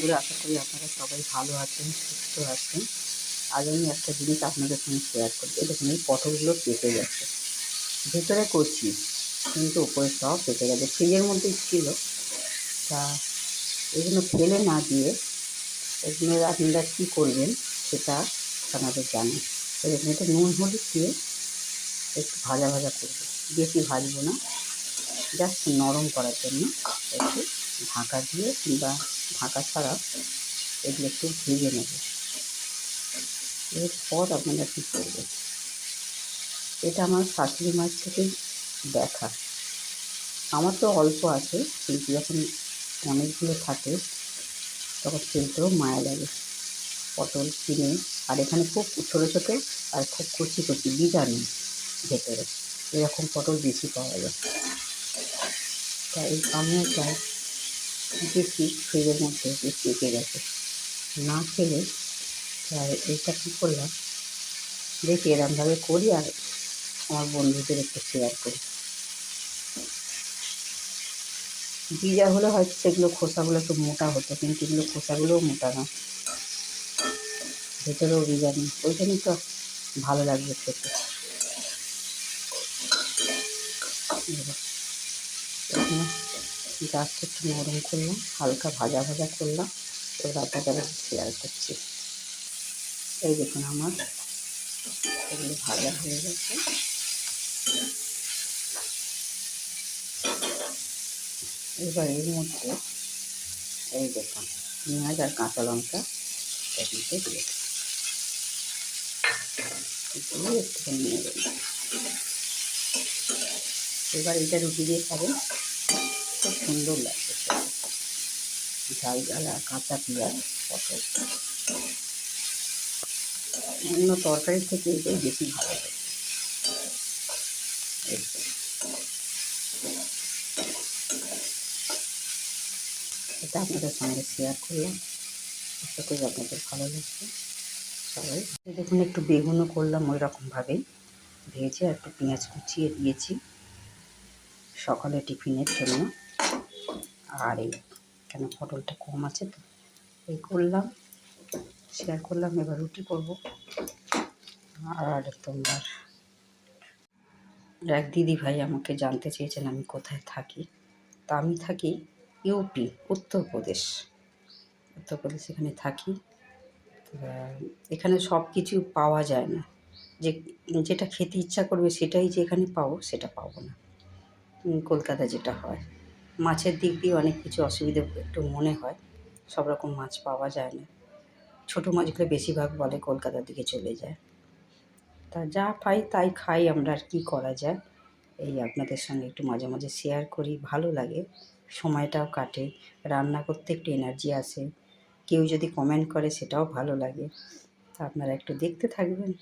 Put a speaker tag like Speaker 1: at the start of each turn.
Speaker 1: বন্ধুরা আশা করি আপনারা সবাই ভালো আছেন, সুস্থ আছেন। আজ আমি একটা জিনিস আপনাদের সঙ্গে শেয়ার এই দেখুন, এই পটলগুলো পেকে গেছে। ভেতরে করছি কিন্তু উপরে সব পেকে গেছে। ফ্রিজের মধ্যেই ছিল। তা এগুলো ফেলে না দিয়ে এগুলো আপনারা কী করবেন সেটা আপনাদের এই দেখুন, এটা নুন, হলুদ দিয়ে একটু ভাজা ভাজা করব। বেশি ভাজবো না, জাস্ট নরম করার জন্য একটু ঢাকা দিয়ে কিংবা ঢাকা ছাড়া এগুলো একটু ভেজে নেব। এরপর আপনারা কী করবেন? এটা আমার শাশুড়ি মাছ থেকে দেখা। আমার তো অল্প আছে, কিন্তু যখন অনেকগুলো থাকে, তখন ফেলতেও মায়া লাগে। পটল কিনে আর এখানে খুব ছোটো ছোটো আর খুব কচি কচি বীজাণু ভেতরে। এরকম পটল বেশি পাওয়া যায়। তাই আমিও চাই দেখি ফ্রিজের মধ্যে যে গেছে না খেলে তাই এইটা কী করলাম? দেখি এরমভাবে করি আর আমার বন্ধুদের একটু শেয়ার করি। ভিজা হলে হয়তো সেগুলো খোসাগুলো একটু মোটা হতো, কিন্তু এগুলো খোসাগুলোও মোটা না। ভেতরেও বীজাণু ওই জন্যই তো ভালো লাগবে খেতে। জাস্ট একটু নরম করলাম, হালকা ভাজা ভাজা করলাম, এবার আপনাদের শেয়ার করছি। এই দেখুন আমার, এগুলো ভাজা হয়ে গেছে। এবার এর মধ্যে এই দেখুন, পেঁয়াজ আর কাঁচা লঙ্কা এর দিয়ে এবার এটা রুটি দিয়ে খাবেন খুব সুন্দর খেতে। ঝাল ঝাল আর কাঁচা পেঁয়াজ পটল। অন্য তরকারির থেকে এটাই বেশি ভালো এটা আপনাদের সঙ্গে শেয়ার করলাম। আশা করি আপনাদের ভালো লাগবে। সবাই দেখুন, একটু বেগুনও করলাম ওই রকমভাবেই ভেজে আর একটু পেঁয়াজ কুচিয়ে দিয়েছি। সকালে টিফিনের জন্য। আর এই কেন পটলটা কম আছে তো, এই করলাম শেয়ার করলাম, এবার রুটি করব। আর তোমার এক দিদি ভাই আমাকে জানতে চেয়েছেন আমি কোথায় থাকি। তা আমি থাকি ইউপি উত্তরপ্রদেশ উত্তরপ্রদেশ এখানে থাকি। এখানে সব কিছু পাওয়া যায় না। যে যেটা খেতে ইচ্ছা করবে সেটাই যে এখানে পাবো, সেটা পাবো না। কলকাতা যেটা হয়। মাছের দিক দিয়ে অনেক কিছু অসুবিধে একটু মনে হয়। সব রকম মাছ পাওয়া যায় না। ছোটো মাছগুলো বেশিরভাগ বলে কলকাতার দিকে চলে যায়। তা যা পাই তাই খাই আমরা আর কী করা যায়। এই আপনাদের সঙ্গে একটু মাঝে মাঝে শেয়ার করি, ভালো লাগে। সময়টাও কাটে, রান্না করতে একটু এনার্জি আসে। কেউ যদি কমেন্ট করে সেটাও ভালো লাগে। তা আপনারা একটু দেখতে থাকবেন।